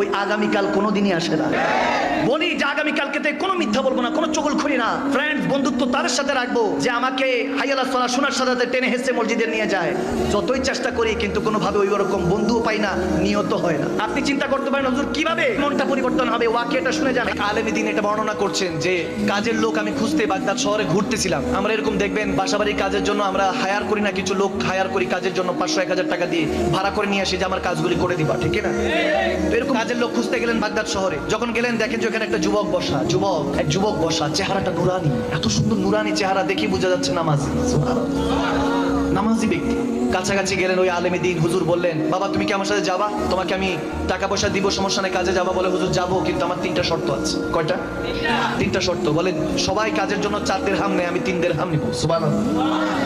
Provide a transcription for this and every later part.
ওই আগামীকাল কোনোদিনই আসে না। বলি যে আগামীকালকে কোনো মিথ্যা বলব না, কোনো চগল খুলি না। ফ্রেন্ডস বন্ধুত্ব তাদের সাথে রাখব যে আমাকে হাইয়ালা সলা শোনার সাথে টেনে হেসে মসজিদে নিয়ে যায়। যতই চেষ্টা করি, কিন্তু কোনোভাবে ওই ওরকম বন্ধুও পাই না নিয়ত হয় না। আপনি চিন্তা করতে পারেন, হুজুর, কীভাবে মনটা পরিবর্তন হবে? ওয়াকিয়াটা শুনে যান। আলেমী দিন এটা বর্ণনা করছেন যে কাজের লোক আমি খুঁজতে বাগদাদ শহরে ঘুরতেছিলাম। আমরা এরকম দেখবেন, বাসাবাড়ির কাজের জন্য আমরা হায়ার করি না, কিছু লোক হায়ার করি কাজের জন্য পাঁচশো, এক হাজার টাকা দিয়ে ভাড়া করে নিয়ে আসি যে আমার কাজগুলি করে দিবা, ঠিক না? তো কাজের লোক খুঁজতে গেলেন বাগদাদ শহরে। যখন গেলেন, দেখেন যে ওখানে একটা যুবক বসা, যুবক, এক যুবক বসা, চেহারাটা নুরানি। এত সুন্দর নুরানি চেহারা দেখি বোঝা যাচ্ছে নামাজি। নামাজি ব্যক্তি। কাছাকাছি গেলেন ওই আলেমী দিন, হুজুর বললেন, বাবা, তুমি কি আমার সাথে যাবা? তোমাকে আমি টাকা পয়সা দিব, সমস্যা নেই, কাজে যাবা। বলে, হুজুর, যাব, কিন্তু আমার তিনটা শর্ত আছে। কয়টা? তিনটা শর্ত। বলেন, সবাই কাজের জন্য চার দের হাম নেই আমি তিন দের হাম নিবো।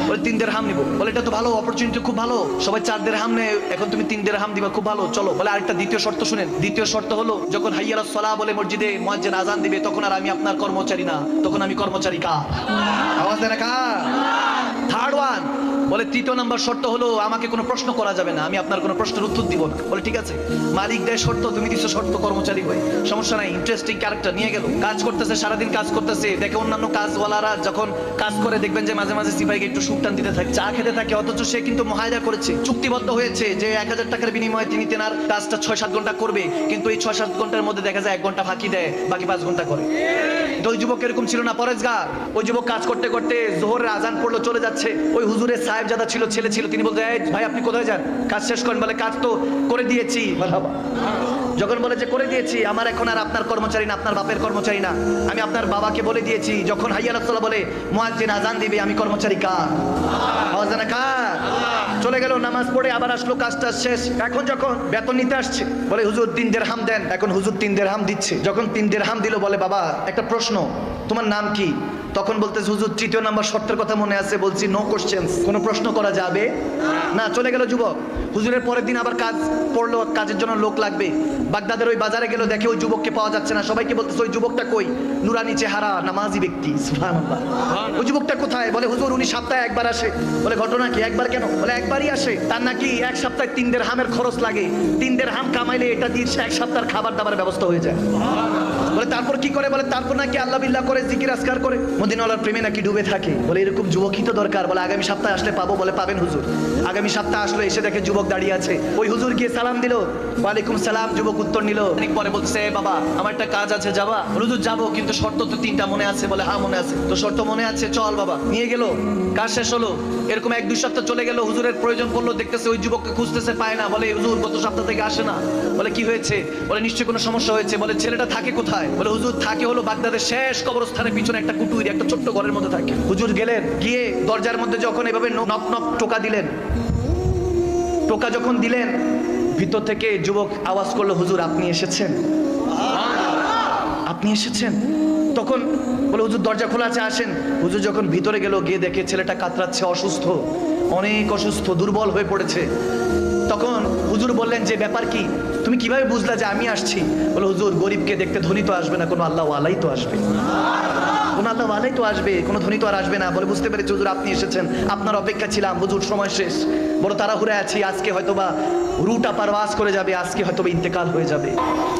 বলে তিন দের হাম নিবো? বলে, এটা তো ভালো অপরচুনিটি খুব ভালো। সবাই চার দের হাম নেই এখন তুমি তিন দের হাম দিবা, খুব ভালো। চলো। বলে, আরেকটা দ্বিতীয় শর্ত শুনেন। দ্বিতীয় শর্ত হলো, যখন হাইয়ালা সলা বলে মসজিদে মসজিদ আজান দিবে, তখন আর আমি আপনার কর্মচারী না, তখন আমি কর্মচারী কা আওয়াজ দেয় না কা থার্ড ওয়ান। বলে, তৃতীয় নাম্বার শর্ত হলো আমাকে কোনো প্রশ্ন করা যাবে না, আমি আপনার কোনো প্রশ্নের উত্তর দিব না। বলে, ঠিক আছে মালিক দেয় শর্ত, তুমি দিছো শর্ত কর্মচারী হয়ে, সমস্যা নাই ইন্টারেস্টিং ক্যারেক্টার নিয়ে গেল, কাজ করতেছে, সারাদিন কাজ করতেছে, দেখে অন্যান্য কাজওয়ালারা যখন কাজ করে, দেখবেন যে মাঝে মাঝে সিপাইকে একটু সুকটান দিতে থাকে, চা খেতে থাকে, অথচ সে কিন্তু মহায়দা করেছে, চুক্তিবদ্ধ হয়েছে যে এক হাজার টাকার বিনিময়ে তিনি তেনার কাজটা ছয় সাত ঘণ্টা করবে, কিন্তু এই ছয় সাত ঘণ্টার মধ্যে দেখা যায় এক ঘণ্টা ফাঁকি দেয়, বাকি পাঁচ ঘণ্টা করে। ওই যুবক এরকম ছিল না, পরেশগার। ওই যুবক কাজ করতে করতে জোহরের আজান পড়ল, চলে যাচ্ছে। ওই হুজুরের সাহেব যাদা ছিল, ছেলে ছিল, তিনি বলতে ভাই, আপনি কোথায় যান? কাজ শেষ করেন, বলে, কাজ তো করে দিয়েছি। যখন বলে যে, করে দিয়েছি, আমার এখন আর আপনার কর্মচারী না, আপনার বাপের কর্মচারী না। আমি আপনার বাবাকে বলে দিয়েছি, যখন হাইয়া রাসূলুল্লাহ বলে, মুয়াজ্জিন আজান দিবে, আমি কর্মচারী কার? আওয়াজ না কার? চলে গেল, নামাজ পড়ে আবার আসলো, কাজটা শেষ। এখন যখন বেতন নিতে আসছে, বলে হুজুর তিন দের হাম দেন। এখন হুজুর তিন দের হাম দিচ্ছে। যখন তিন দের হাম দিল, বলে, বাবা, একটা প্রশ্ন, তোমার নাম কি? তখন বলতেছে, হুজুর, তৃতীয় নাম্বার শর্তের কথা মনে আছে, বলছি নো কোশ্চেন কোনো প্রশ্ন করা যাবে? না, চলে গেল যুবক। হুজুরের পরের দিন আবার কাজ পড়ল, কাজের জন্য লোক লাগবে। বাগদাদের ওই বাজারে গেল, দেখে ওই যুবককে পাওয়া যাচ্ছে না। সবাইকে বলতেছে, ওই যুবকটা কই? নুরানি চেহারা, নামাজি ব্যক্তি ওই যুবকটা কোথায়? বলে, হুজুর, উনি সপ্তাহে একবার আসে। বলে, ঘটনা কি? একবার কেন? বলে, একবারই আসে। তার নাকি এক সপ্তাহে তিন দের হামের খরচ লাগে। তিন দের হাম কামাইলে এটা দিয়ে এক সপ্তাহের খাবার দাবার ব্যবস্থা হয়ে যায়। বলে, তারপর কি করে? বলে, তারপর নাকি আল্লাহ বিল্লাহ করে, জিকির আসকার করে। মদিনাওয়ালার প্রেমে নাকি ডুবে থাকে। বলে এরকম যুবকই তো দরকার। বলে আগামী সপ্তাহে আসলে পাবো বলে পাবেন হুজুর। আগামী সপ্তাহে আসলো এসে দেখে যুবক দাঁড়িয়ে আছে। ওই হুজুর গিয়ে সালাম দিল। ওয়ালাইকুম সালাম, যুবক উত্তর নিল। অনেক পরে বলছে বাবা, আমার একটা কাজ আছে, যাবা? হুজুর, যাব, কিন্তু শর্ত তো তিনটা মনে আছে। বলে হ্যাঁ মনে আছে। তো শর্ত মনে আছে, চল বাবা, নিয়ে গেল। কাজ শেষ হলো। এরকম এক দুই সপ্তাহ চলে গেল। হুজুরের প্রয়োজন পড়ল, দেখতেছে ওই যুবককে খুঁজতেছে, পায় না। বলে, হুজুর, গত সপ্তাহ থেকে আসে না। বলে, কি হয়েছে? বলে, নিশ্চয়ই কোনো সমস্যা হয়েছে। বলে, ছেলেটা থাকে কোথায়? বলে, হুজুর, থাকে হলো বাগদাদের শেষ কবরস্থানের পিছনে একটা কুটুরি একটা ছোট্ট ঘরের মধ্যে থাকে। হুজুর গেলেন, গিয়ে দরজার মধ্যে যখন এভাবে নক নক টোকা দিলেন, টোকা যখন দিলেন, ভিতর থেকে যুবক আওয়াজ করল, হুজুর, আপনি এসেছেন? আপনি এসেছেন? তখন বলে হুজুর, দরজা খোলা আছে, আসেন। হুজুর যখন ভিতরে গেল, গিয়ে দেখে ছেলেটা কাতরাচ্ছে, অসুস্থ, অনেক অসুস্থ, দুর্বল হয়ে পড়েছে। তখন হুজুর বললেন, যে ব্যাপার কি? তুমি কীভাবে বুঝলা যে আমি আসছি? বলে হুজুর, গরিবকে দেখতে ধনী তো আসবে না, কোনো আল্লাহ আলাই তো আসবে। কোনো আল্লাহ ভালোই তো আসবে, কোনো ধনী তো আর আসবে না বলে বুঝতে পেরেছি হুজুর আপনি এসেছেন। আপনার অপেক্ষা ছিলাম, হুজুর সময় শেষ। বড় তাড়াহুড়ে আছি, আজকে হয়তোবা রুটা পারওয়াজ করে যাবে আজকে হয়তোবা ইন্তেকাল হয়ে যাবে।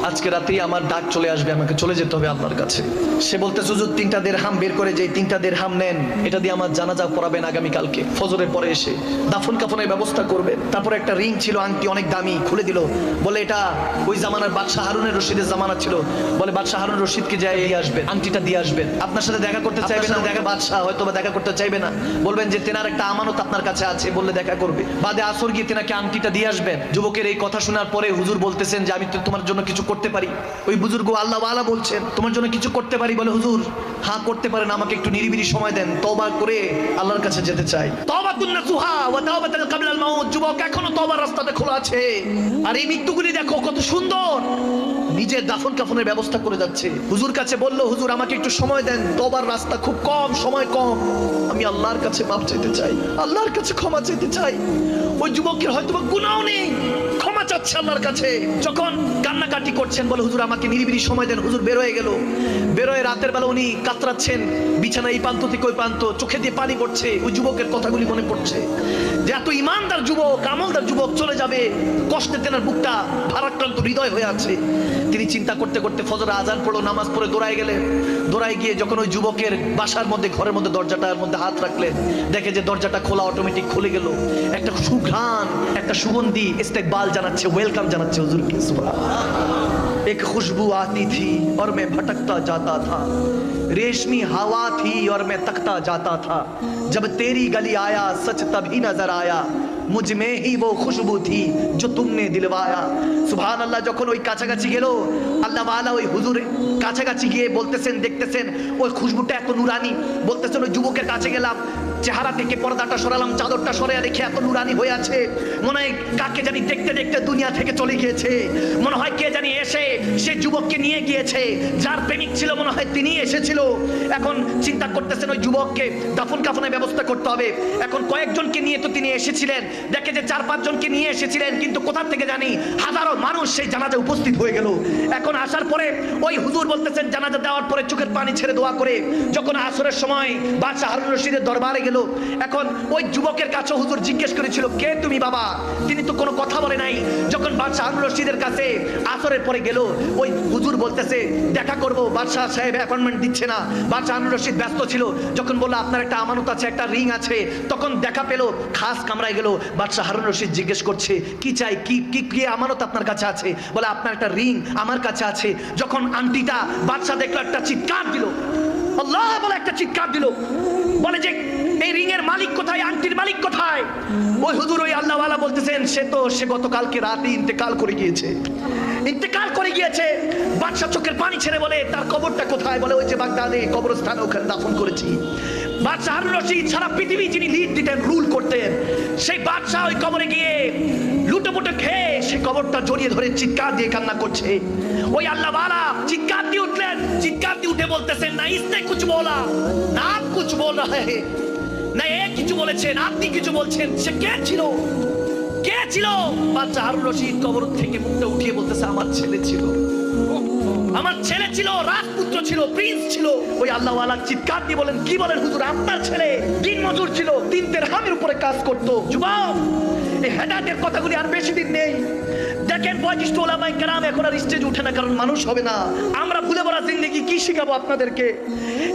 আজকে রাতেই আমার ডাক চলে আসবে আমাকে চলে যেতে হবে আপনার কাছে। সে বলতে হুজুর তিনটা দের হাম বের করে যে তিনটা দের হাম নেন এটা দিয়ে আমার জানাজা পড়াবেন আগামীকালকে। ফজরের পরে এসে দাফন কাফনের ব্যবস্থা করবেন তারপরে একটা রিং ছিল আংটি অনেক দামি খুলে দিল। বলে এটা ওই জামানার বাদশাহ হারুনের রশিদের জামানা ছিল। বলে বাদশাহ হারুন রশিদকে যাই দিয়ে আসবেন আংটিটা দিয়ে আসবেন। আপনার সাথে দেখা করতে চাইবে না দেখা বাদশাহ হয়তো বা দেখা করতে চাইবে না। বলবেন যে তেনার একটা আমানত আপনার কাছে আছে বললে দেখা করবে। বাদে আসর গিয়ে তেনাকে আংটিটা দিয়ে আসবেন। যুবকের এই কথা শোনার পরে হুজুর বলতেছেন যে আমি তো তোমার জন্য কিছু করতে পারি। ওই বুজুর্গ আল্লাহ আলা বলছেন, তোমার জন্য কিছু করতে পারি? বলে, হুজুর হা করতে পারেন, আমাকে একটু নিরিবিলি সময় দেন তবা করে আল্লাহর কাছে যেতে চাই। যুবক, এখনও তবার রাস্তাতে খোলা আছে। আর এই মৃত্যুগুলি দেখো, কত সুন্দর। নিজের দাফন কাফনের ব্যবস্থা করে যাচ্ছে। হুজুর কাছে বলল, হুজুর, আমাকে একটু সময় দেন। তবার রাস্তা খুব কম, সময় কম। আমি আল্লাহর কাছে মাপ চাইতে চাই। আল্লাহর কাছে ক্ষমা চাইতে চাই। ওই যুবকের হয়তো গুণাও নেই। চাচ্ছে আল্লাহর কাছে। যখন কান্নাকাটি করছেন, বলে, হুজুর, আমাকে নিরিবিলি সময় দেন। হুজুর বের হয়ে গেল। বেরোয় রাতের বেলা উনি কাতরাচ্ছেন। বিছানা এই প্রান্ত থেকে ওই প্রান্ত, চোখে দিয়ে পানি পড়ছে। ওই যুবকের কথাগুলি মনে পড়ছে। যে এত ইমানদার যুবক, আমলদার যুবক চলে যাবে, কষ্টে তেনার বুকটা ভারাক্রান্ত হৃদয় হয়ে আছে। তিনি চিন্তা করতে করতে ফজর আজান পড়ল, নামাজ পড়ে দৌড়ায় গেলেন। দৌড়ায় গিয়ে যখন ওই যুবকের বাসার মধ্যে, ঘরের মধ্যে, দরজাটার মধ্যে হাত রাখলেন, দেখে যে দরজাটা খোলা অটোমেটিক খুলে গেল। একটা সুঘ্রাণ, একটা সুগন্ধি, ইস্তেকবাল জানাচ্ছে। ওয়েলকাম জানাচ্ছে হুজুরকে সুবহানাল্লাহ। एक खुशबू आती थी और मैं भटकता जाता था रेशमी हवा थी और मैं तकता जाता था जब तेरी गली आया सच तभी नजर आया मुझ में ही वो खुशबू थी जो तुमने दिलवाया সুবহান আল্লাহ যখন ওই কাছাকাছি গেল আল্লাহ ওয়ালা ওই হুজুর কাছাকাছি গিয়ে বলতেছেন দেখতেছেন ওই খুশবুটা এত নুরানি বলতেছেন ওই যুবকের কাছে গেলাম চেহারা থেকে পর্দাটা সরালাম, চাদরটা সরে দেখে এত নুরানি হয়ে আছে। মনে হয় কাকে জানি দেখতে দেখতে দুনিয়া থেকে চলে গিয়েছে। মনে হয় কে জানি এসে সে যুবককে নিয়ে গিয়েছে। যার প্রেমিক ছিল, মনে হয় তিনি এসেছিল। এখন চিন্তা করতেছেন ওই যুবককে দাফন কাফনের ব্যবস্থা করতে হবে। এখন কয়েকজনকে নিয়ে তো তিনি এসেছিলেন। দেখে যে চার পাঁচজনকে নিয়ে এসেছিলেন, কিন্তু কোথা থেকে জানি হাজারো মানুষ সেই জানাজা উপস্থিত হয়ে গেল। এখন আসার পরে ওই হুজুর বলতেছেন, জানাজা দেওয়ার পরে চোখের পানি ছেড়ে দোয়া করে। যখন আসরের সময় বাদশাহ হারুন রশিদের দরবারে গেল এখন ওই যুবকের কাছে হুজুর জিজ্ঞেস করেছিল, কে তুমি বাবা? তিনি তো কোনো কথা বলে নাই। যখন বাদশাহ হারুন রশিদের কাছে আসরের পরে গেল, ওই হুজুর বলতেছে, দেখা করব, বাদশাহ সাহেব অ্যাপয়েন্টমেন্ট দিচ্ছে না। বাদশাহ হারুন রশিদ ব্যস্ত ছিল। যখন বলল, আপনার একটা আমানত আছে, একটা রিং আছে। তখন দেখা পেল, খাস কামরায় গেল। বাদশাহ হারুন রশিদ জিজ্ঞেস করছে, কি চাই? কি কি কি আমানত আপনার কাছে আছে? বলে, আপনার একটা রিং আমার কাছে আছে। যখন আন্টিটা বাদশাহ দেখল, একটা চিৎকার দিল। আল্লাহ বলে, একটা চিৎকার দিল। বলে যে এই রিং এর মালিক কোথায়? আন্টির মালিক কোথায়? ওই হুজুর, ওই আল্লাহওয়ালা বলতেছেন, সে তো, সে গতকালকে রাতে ইন্তেকাল করে গিয়েছে। ইন্তেকাল করে গিয়েছে। বাদশা চোখের পানি ছেড়ে বলে, তার কবরটা কোথায়? বলে, ওই যে বাগদাদে কবরস্থানে, ওখানে দাফন করেছি। বাদশাহ রশিদ সারা পৃথিবী যিনি লিড দিতেন, রুল করতেন, সেই বাদশাহ ওই কবরে গিয়ে লুটে পুটে খেয়ে সে কবরটা জড়িয়ে ধরে চিৎকার দিয়ে কান্না করছে। ওই আল্লাহ বালা চিৎকার দিয়ে উঠলেন। চিৎকার দিয়ে উঠে বলতেছেন, না, ইসনে কুছ বলা, না, কুছ বল রহে হে। না, এ কিছু বলেছেন, আপনি কিছু বলছেন, সে কে ছিল? কে ছিল? বাচ্চা হারুন রশিদ কবর থেকে মুখটা উঠিয়ে বলতেছে, আমার ছেলে ছিল। আমার ছেলে ছিল, রাজপুত্র ছিল, প্রিন্স ছিল। ওই আল্লাহ চিৎকার দিয়ে বলেন, কি বলেন হুজুর? আপনার ছেলে দিন মজুর ছিল, তিন হামের উপরে কাজ করত। যুবক, এই হেদাতের কথাগুলি আর বেশি দিন নেই। দেখেন বয়োজ্যেষ্ঠ ওলামাই গ্রাম এখন আর স্টেজ উঠে না, কারণ মানুষ হবে না। আমরা ভুলে বলা জিন্দগি, কি শিখাবো আপনাদেরকে?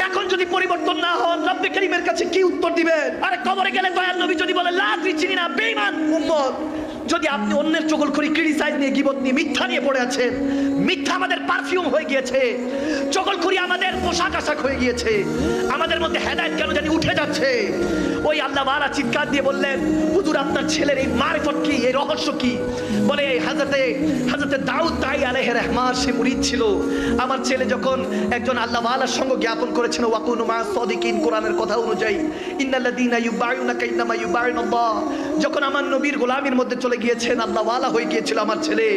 এখন যদি পরিবর্তন না হন, রব্বে করিমের কাছে কি উত্তর দিবেন? আরে কবরে গেলে দয়াল নবী যদি বলে লাদ্রি চিনি না বেইমান উম্মত। যদি আপনি অন্যের চগল করি ক্রিটিসাইজ নিয়ে গিবত নিয়ে মিথ্যা নিয়ে পড়ে আছেন মিথ্যা আমাদের পারফিউম হয়ে গিয়েছে। চগল করি আমাদের পোশাক আশাক হয়ে গিয়েছে। আমাদের মধ্যে হেদায়ত কেন জানি উঠে যাচ্ছে। ওই আল্লাহ মারা চিৎকার দিয়ে বললেন, হুজুর, আপনার ছেলের এই মারিফত কি? এই রহস্য কি? বলে, হাজরতে হাজরতে দাউদ তাই আলাইহির রহমান সে মুরিদ ছিল। আমার ছেলে যখন একজন আল্লাহ ওয়ালার সঙ্গে জ্ঞাপন করেছেন ওয়াকুনু মা সাদিকিন, কোরআনের কথা অনুযায়ী, ইন্নাল্লাযীনা ইউবায়ুনাকা ইন্নামা ইউবায়ুনাল্লাহ যখন আমার নবীর গোলামির মধ্যে চলে গিয়েছেন আল্লাহ হয়ে গিয়েছিল আমার ছেলে।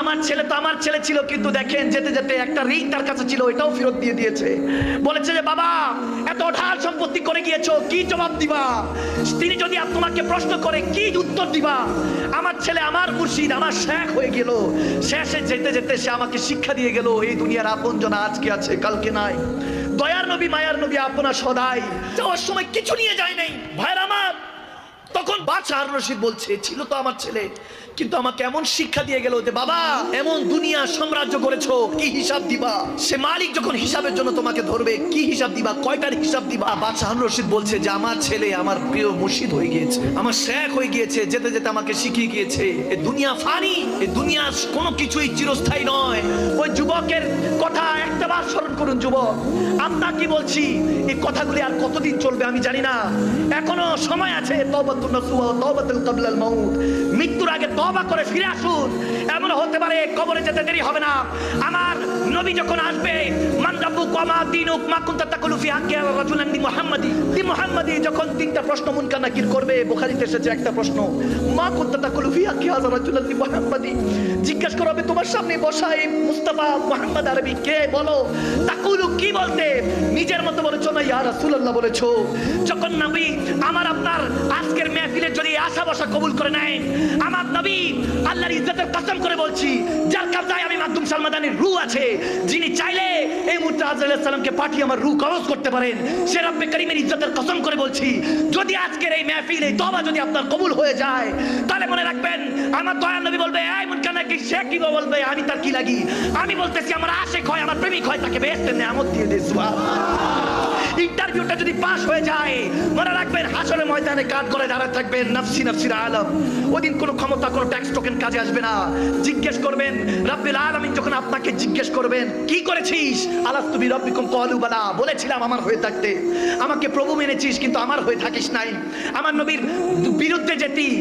আমার ছেলে তো আমার ছেলে ছিল কিন্তু দেখেন যেতে যেতে একটা রিং তার কাছে ছিল, এটাও ফেরত দিয়ে দিয়েছে। বলেছে যে, বাবা, এত ঢাল সম্পত্তি করে গিয়েছো, কি জবাব দিবা? তিনি যদি তোমাকে প্রশ্ন করে, কি উত্তর দিবা? আমার ছেলে আমার মুর্শিদ, আমার শেখ হয়ে গেল। শেষে যেতে যেতে সে আমাকে শিক্ষা দিয়ে গেল, এই দুনিয়ার আপন জন আজকে আছে, কালকে নাই। দয়ার নবী, মায়ার নবী আপনার সদাই। যাওয়ার সময় কিছু নিয়ে যায় নাই। ভাইর আমার তখন বাদশাহ হারুন রশিদ বলছে, ছিল তো আমার ছেলে। কিন্তু আমাকে এমন শিক্ষা দিয়ে গেল যে, বাবা, এমন দুনিয়া সাম্রাজ্য করেছ, কি হিসাব দিবা? সে মালিক যখন হিসাবের জন্য তোমাকে ধরবে, কি হিসাব দিবা? কয়টার হিসাব দিবা? বাদশাহ রশিদ বলছে যে, আমার ছেলে আমার প্রিয় মুর্শিদ হয়ে গিয়েছে, আমার শেখ হয়ে গিয়েছে, যেতে যেতে আমাকে শিখিয়ে গিয়েছে, এ দুনিয়া ফানি, এ দুনিয়া কোনো কিছুই চিরস্থায়ী নয়। ওই যুবকের কথা একটাবার স্মরণ করুন যুবক। আমরা কি বলছি? এই কথাগুলি আর কতদিন চলবে আমি জানি না। এখনও সময় আছে, তওবাতুন নাসুহা তওবাতুল কাবলাল মাউত। মৃত্যুর আগে তওবা করে ফিরে আসুন। এমন হতে পারে কবরে যেতে দেরি হবে না। আমার নবী যখন আসবে রাব্বুক ওয়া মা দীনুক মা কুনতা তাকুলু ফি হাক্কি রাজুলান দি মুহাম্মাদি। দি যখন তিনটা প্রশ্ন মুনকার নাকির করবে এসেছে একটা প্রশ্ন রাজুলান দি জিজ্ঞাসা করা হবে, তোমার সামনে মুস্তাফা আরবি কে বলো? তাকুলু কি বলতে? নিজের মতো বলেছ না, ইয়া রাসূলুল্লাহ বলেছ। যখন নবী আমার আপনার আজকের মেহফিলে যদি আশা বসা কবুল করে নেয়, আমার নবী আল্লাহর ইজ্জতের কসম করে বলছি, যার কবজায় আমি মাধ্যম সালমাদানির রু আছে, যিনি চাইলে এই মুহূর্তে আজরাইল সালামকে পাঠিয়ে আমার রু কবজ করতে পারেন। সে রব্বে করিমের ইজ্জতের কসম করে বলছি, যদি আজকের এই মেহফিল, এই তবা যদি আপনার কবুল হয়ে যায়, তাহলে মনে রাখবেন, আমার দয়াল নবী বলবে, এই মুনকানা কি সে কি বলবে, আমি তার কি লাগি? আমি বলতেছি, আমার আশেক হয়, আমার প্রেমিক হয়, তাকে বেহেশতে নেয়ামত দিয়ে দে ইন্টারভিউটা যদি পাস হয়ে যায়, মনে রাখবেন হাসরের ময়দানে কাজ করে দাঁড়ায় থাকবেন নাফসি নাফসির আলম। ওদিন কোনো ক্ষমতা, কোনো ট্যাক্স টোকেন কাজে আসবে না। জিজ্ঞেস করবেন, রাব্বিল আলামিন যখন আপনাকে জিজ্ঞেস করবেন, কি করেছিস? আলাস তুমি রব্বিকুম কলু বালা। বলেছিলাম আমার হয়ে থাকতে। আমাকে প্রভু মেনেছিস, কিন্তু আমার হয়ে থাকিস নাই। আমার নবীর বিরুদ্ধে যেতি।